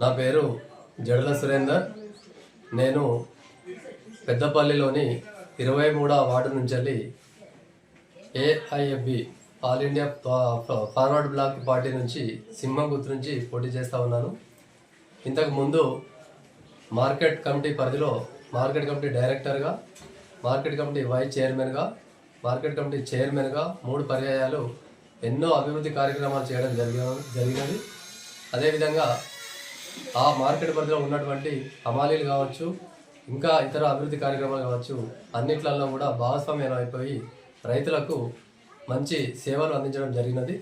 నా పేరు జడల సురేందర్. నేను పెద్దపల్లిలోని ఇరవై మూడవ వార్డు నుంచి AIFB All India Forward Bloc party నుంచి సింహం గుర్తు నుంచి పోటీ చేస్తూ ఉన్నాను. ఇంతకు ముందు మార్కెట్ కమిటీ పరిధిలో మార్కెట్ కమిటీ డైరెక్టర్గా మార్కెట్ కమిటీ వైస్ చైర్మన్గా మార్కెట్ కమిటీ చైర్మన్గా మూడు పర్యాయాలు ఎన్నో అభివృద్ధి కార్యక్రమాలు చేయడం జరిగిన జరిగినది. అదేవిధంగా ఆ మార్కెట్ పరిధిలో ఉన్నటువంటి హమాలీలు కావచ్చు ఇంకా ఇతర అభివృద్ధి కార్యక్రమాలు కావచ్చు అన్నిట్లలో కూడా భాగస్వామ్యం అయిపోయి రైతులకు మంచి సేవలు అందించడం జరిగినది.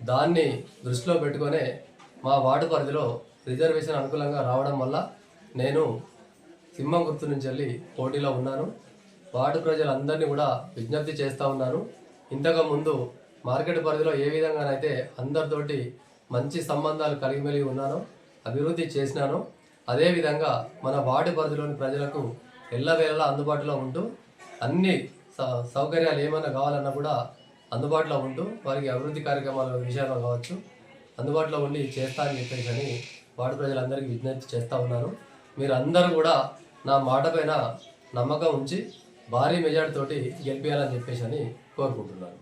దాన్ని దృష్టిలో పెట్టుకొనే మా వార్డు పరిధిలో రిజర్వేషన్ అనుకూలంగా రావడం వల్ల నేను సింహం గుర్తు నుంచి వెళ్ళి పోటీలో ఉన్నాను. వార్డు ప్రజలందరినీ కూడా విజ్ఞప్తి చేస్తూ ఉన్నాను. ఇంతకు ముందు మార్కెట్ పరిధిలో ఏ విధంగానైతే అందరితోటి మంచి సంబంధాలు కలిగి మెలిగి ఉన్నానో అభివృద్ధి చేసినానో అదేవిధంగా మన వార్డు పరిధిలోని ప్రజలకు ఎల్లవేళలా అందుబాటులో ఉంటూ అన్ని సౌకర్యాలు ఏమైనా కావాలన్నా కూడా అందుబాటులో ఉంటూ వారికి అభివృద్ధి కార్యక్రమాల విషయంలో కావచ్చు అందుబాటులో ఉండి చేస్తా అని చెప్పేసి అని వార్డు ప్రజలందరికీ విజ్ఞప్తి చేస్తూ ఉన్నాను. మీరు అందరూ కూడా నా మాట పైన నమ్మకం ఉంచి భారీ మెజార్టీతోటి గెలిపేయాలని చెప్పేసి అని కోరుకుంటున్నాను.